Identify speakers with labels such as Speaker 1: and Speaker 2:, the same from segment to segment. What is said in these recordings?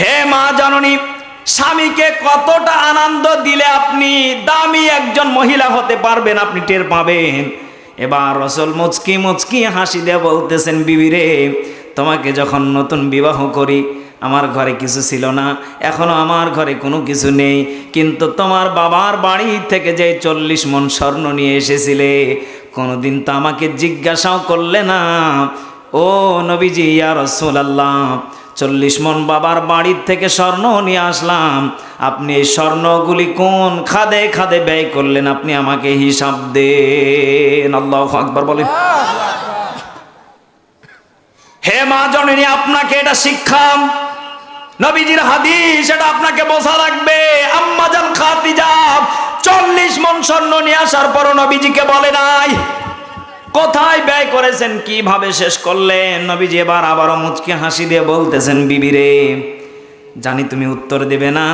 Speaker 1: হে মা জননী, স্বামীকে কতটা আনন্দ দিলে আপনি দামি একজন মহিলা হতে পারবেন আপনি টের পাবেন। এবার রসল মুচকি মুচকি হাসি দিয়ে বলতেছেন বিবিরে তোমাকে যখন নতুন বিবাহ করি, আমার ঘরে কিছু ছিল না, এখনও আমার ঘরে কোনো কিছু নেই, কিন্তু তোমার বাবার বাড়ি থেকে যে চল্লিশ মন স্বর্ণ নিয়ে এসেছিলে, কোনোদিন তো আমাকে জিজ্ঞাসাও করলে না। ও নবীজি, ইয়া রসুলাল্লাহ চল্লিশ মন বাবার বাড়ির থেকে স্বর্ণ নিয়ে আসলাম। আপনি এই স্বর্ণগুলি কোন খাদে খাদে ব্যয় করলেন? আপনি আমাকে হিসাব দেন। আল্লাহ আকবর বলেন। হে মা জননী আপনাকে এটা শিক্ষা নবীজির হাদিস, এটা আপনাকে বোঝা লাগবে। আম্মাজান খাতিজা, চল্লিশ মন স্বর্ণ নিয়ে আসার পরও নবীজিকে বলে নাই। কোথায় ব্যয় করেছেন, কীভাবে শেষ করলেন? নবীজি এবার আবারও মুচকে হাসি দিয়ে বলতেছেন, বিবিরে, জানি তুমি উত্তর দেবে না,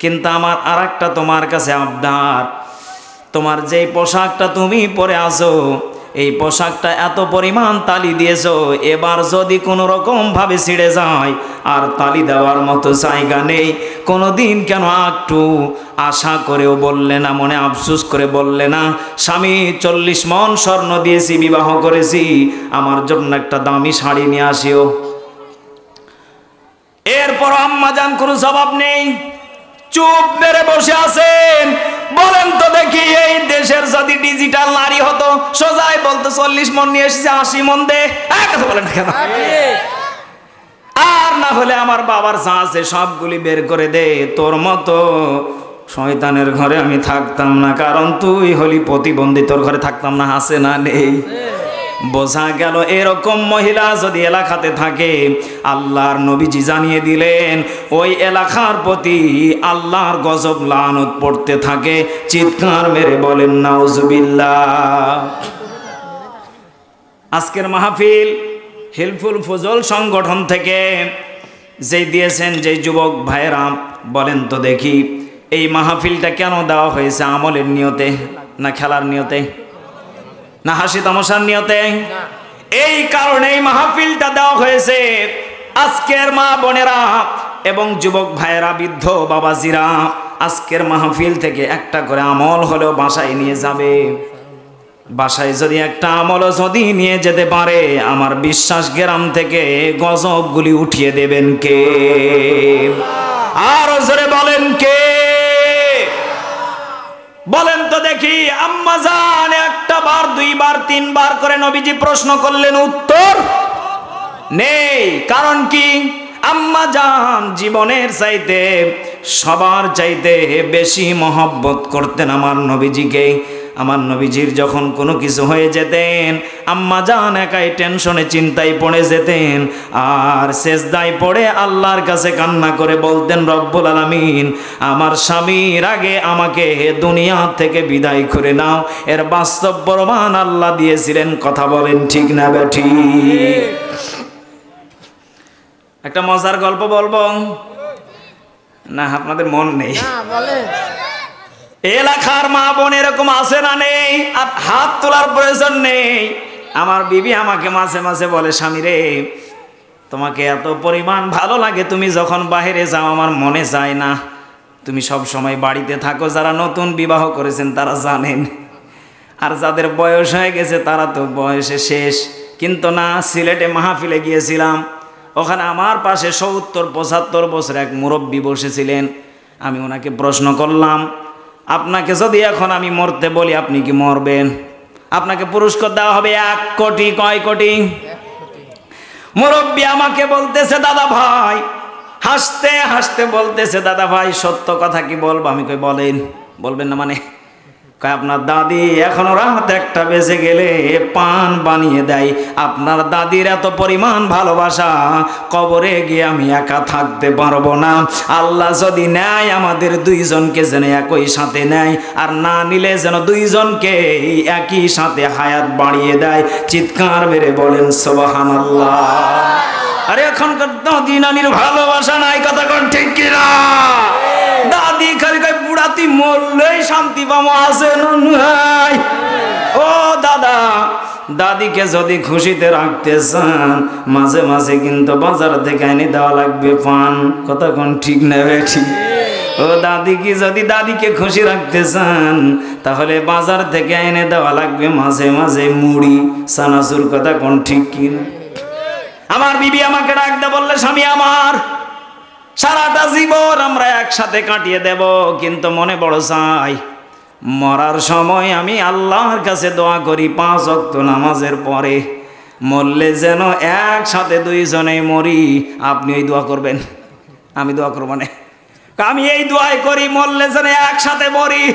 Speaker 1: কিন্তু আমার আর একটা তোমার কাছে আবদার। তোমার যেই পোশাকটা তুমি পরে আসো এই পোশাকটা এত পরিমাণ তালি দিয়েছ, এবার যদি কোনো রকম ভাবে ছিঁড়ে যায়, আর তালি দেওয়ার মতো জায়গা নেই। কোনো দিন কেন একটু আশা করেও বললে না, মনে আফসুস করে বললে না, স্বামী, চল্লিশ মন স্বর্ণ দিয়েছি, বিবাহ করেছি, আমার জন্য একটা দামি শাড়ি নিয়ে আসিও। এরপর আম্মা যান কোনো জবাব নেই। চুপ মেরে বসে আছেন। বলেন তো দেখি এই দেশের যদি ডিজিটাল নারী হতো, সোজাই বলতো চল্লিশ মন নিয়ে এসেছে, আশি মন দে। কথা বলেন কেন? আর না হলে আমার বাবার যা আছে সবগুলি বের করে দে। তোর মতো শয়তানের ঘরে আমি থাকতাম না, কারণ তুই হলি প্রতিবন্ধী, তোর ঘরে থাকতাম না, হাসে না নেই। বোঝা গেল এরকম মহিলা যদি এলাকাতে থাকে, আল্লাহর নবীজি জানিয়ে দিলেন, ওই এলাকার প্রতি আল্লাহর গজব লানত পড়তে থাকে। চিৎকার মেরে বলেন, নাউজুবিল্লাহ। আজকের মাহফিল হিলফুল ফজল সংগঠন থেকে যেই দিয়েছেন, যেই যুবক ভাইয়েরা বলেন তো দেখি, এই মাহফিলটা কেন দেওয়া হয়েছে আমলের নিয়তে না খেলার নিয়তে? না হাসি তামাশার নিয়তে? এই কারণে এই মাহফিলটা দেওয়া হয়েছে। আজকের মা বোনেরা এবং যুবক ভাইয়েরা, বৃদ্ধ বাবাজিরা, আজকের মাহফিল থেকে একটা করে আমল হলেও বাসায় নিয়ে যাবে। বাসায় যদি একটা আমলও যদি নিয়ে যেতে পারে, আমার বিশ্বাস গ্রাম থেকে গজবগুলি উঠিয়ে দেবেন কে? আর জোরে বলেন কে? বলেন তো দেখি, আম্মা করে নবীজি প্রশ্ন করলেন, উত্তর নেই। কারণ কি? আম্মা জান জীবনের চাইতে সবার চাইতে বেশি মহব্বত করতেন আমার নবীজিকে। আমার নবীজির যখন কোনো কিছু হয়ে যেতেন, আম্মা জান একাই টেনশনে, চিন্তায় পড়ে যেতেন। আর শেষদায় পড়ে আল্লাহর কাছে কান্না করে বলতেন, রব্বুল আলামিন, আমার স্বামীর আগে আমাকে হে দুনিয়া থেকে বিদায় করে নাও। এর বাস্তব প্রমাণ আল্লাহ দিয়েছিলেন। কথা বলেন ঠিক না বেঠি একটা মজার গল্প বলব? না, আপনাদের মন নেই। এলাকার মা বোন এরকম আছে না নেই? আর হাত তোলার প্রয়োজন নেই। আমার বিবি আমাকে মাঝে মাঝে বলে, স্বামী রে, তোমাকে এত পরিমাণ ভালো লাগে। তুমি যখন বাইরে যাও, আমার মনে যায় না। তুমি সব সময় বাড়িতে থাকো। যারা নতুন বিবাহ করেছেন, তারা জানেন। আর যাদের বয়স হয়ে গেছে, তারা তো বয়সে শেষ। কিন্তু না, সিলেটে মাহফিলে গিয়েছিলাম। ওখানে আমার পাশে সত্তর পঁচাত্তর বছর এক মুরব্বী বসেছিলেন। আমি ওনাকে প্রশ্ন করলাম আপনাকে যদি এখন আমি মরতে বলি আপনি কি মরবেন? আপনাকে পুরস্কার দেওয়া হবে এক কোটি কয় কোটি? মুরব্বী আমাকে বলতেছে দাদা ভাই। হাসতে হাসতে বলতেছে দাদা ভাই সত্য কথা কি বলব? আমি কই বলেন। বলবেন না মানে? আপনার দাদি এখনও রাত একটা বেজে গেলে পান বানিয়ে দেয়। আপনার দাদির এত পরিমাণ ভালোবাসা, কবরে গিয়ে আমি একা থাকতে পারব না। আল্লাহ যদি নেয়, আমাদের দুইজনকে যেন একই সাথে নেয়, আর না নিলে যেন দুইজনকে একই সাথে হায়াত বাড়িয়ে দেয়। চিৎকার বেড়ে বলেন সোবাহান আল্লাহ আরে এখনকার দাদি নানির ভালোবাসা নাই, কথা কোন ঠিক কিনা? দাদিকে যদি খুশিতে রাখতে চান, মাঝে মাঝে কিন্তু বাজার থেকে এনে দেওয়া লাগবে পান। কোন ঠিক নেবে ঠিক? ও দাদি কি যদি দাদিকে খুশি রাখতে চান, তাহলে বাজার থেকে এনে দেওয়া লাগবে মাঝে মাঝে মুড়ি। সানাসুর কথা কোন ঠিক কি না? আমার বিবি আমাকে ডাকতে বললে, স্বামী আমার, সারাটা জীবন আমরা একসাথে কাটিয়ে দেব, কিন্তু মনে বড় চাই। মরার সময় আমি আল্লাহর কাছে দোয়া করি পাঁচ অক্ত নামাজের পরে। মরলে যেন একসাথে দুইজনে মরি। আপনি ওই দোয়া করবেন? আমি দোয়া করব না। আমি এই দোয়াই করি, মরলে যেন একসাথে মরি।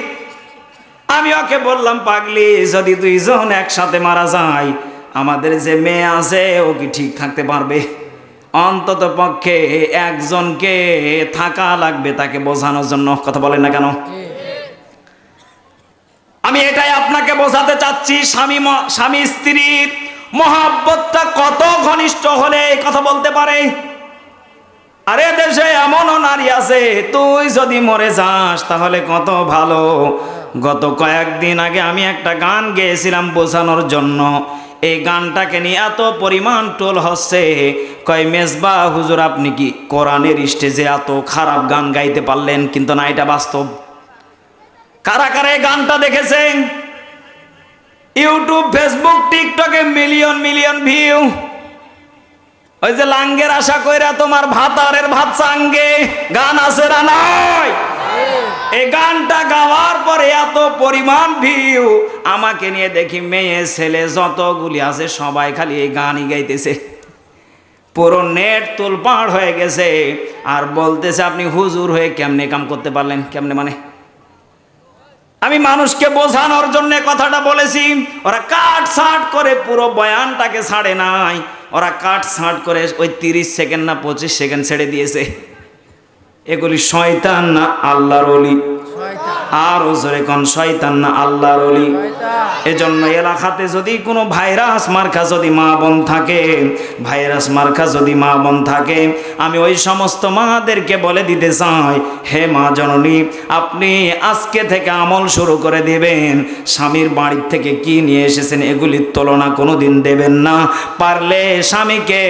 Speaker 1: আমি ওকে বললাম, পাগলি, যদি দুইজন একসাথে মারা যায়, আমাদের যে মেয়ে আছে, ও কি ঠিক থাকতে পারবে? অন্তত পক্ষে একজনকে থাকা লাগবে তাকে বোঝানোর জন্য। কথা বলেন না কেন? আমি এটাই আপনাকে বোঝাতে চাচ্ছি, স্বামী স্বামী স্ত্রীর মহাব্বতটা কত ঘনিষ্ঠ হলে এই কথা বলতে পারে? আরে দেশে এমনও নারী আছে, তুই যদি মরে যাস তাহলে কত ভালো। গত কয়েকদিন আগে আমি একটা গান গেয়েছিলাম বোঝানোর জন্য। এই গানটাকে নিয়ে এত পরিমাণ টোল হচ্ছে। কয়, মেজবা, হুজুর, আপনি কি কোরআনের স্টেজে এত খারাপ গান গাইতে পারলেন? কিন্তু না, এটা বাস্তব। কারা কারা এই গানটা দেখেছেন? ইউটিউব, ফেসবুক, টিকটকে মিলিয়ন মিলিয়ন ভিউ। ওই যে লাঙ্গের আশা কইরা তোমার ভাতারের ভাত চাঙ্গে। গান আছে না নয় এই গানটা গাওয়ার পরে এত পরিমাণ ভিউ। আমাকে নিয়ে দেখি মেয়ে, ছেলে যতগুলি আছে সবাই খালি এই গানই গাইতেছে। পুরো নেট তোলপাড় হয়ে গেছে। আর বলতেছে আপনি হুজুর হয়ে কেমনে কাম করতে পারলেন? কেমনে মানে? আমি মানুষকে বোঝানোর জন্য কথাটা বলেছি। ওরা কাট ছাট করে পুরো বয়ানটাকে ছাড়ে নাই। ওরা কাট ছাট করে ওই তিরিশ সেকেন্ড না পঁচিশ সেকেন্ড ছেড়ে দিয়েছে। এগুলি শয়তান না আল্লাহর অলি আর জোরে কোন শয়তান না আল্লাহর অলি এজন্য এলাকাতে যদি কোনো ভাইরাস মার্কা যদি মা বোন থাকে ভাইরাস মার্কা যদি মা বোন থাকে আমি ওই সমস্ত মাদেরকে বলে দিতে চাই হে মা জননী আপনি আজকে থেকে আমল শুরু করে দেবেন। স্বামীর বাড়ির থেকে কি নিয়ে এসেছেন এগুলির তুলনা কোনোদিন দেবেন না। পারলে স্বামীকে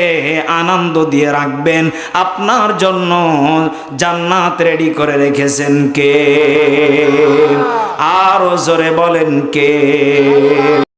Speaker 1: আনন্দ দিয়ে রাখবেন। আপনার জন্য জান্নাত রেডি করে রেখেছেন কে? আরও জোরে বলেন কে?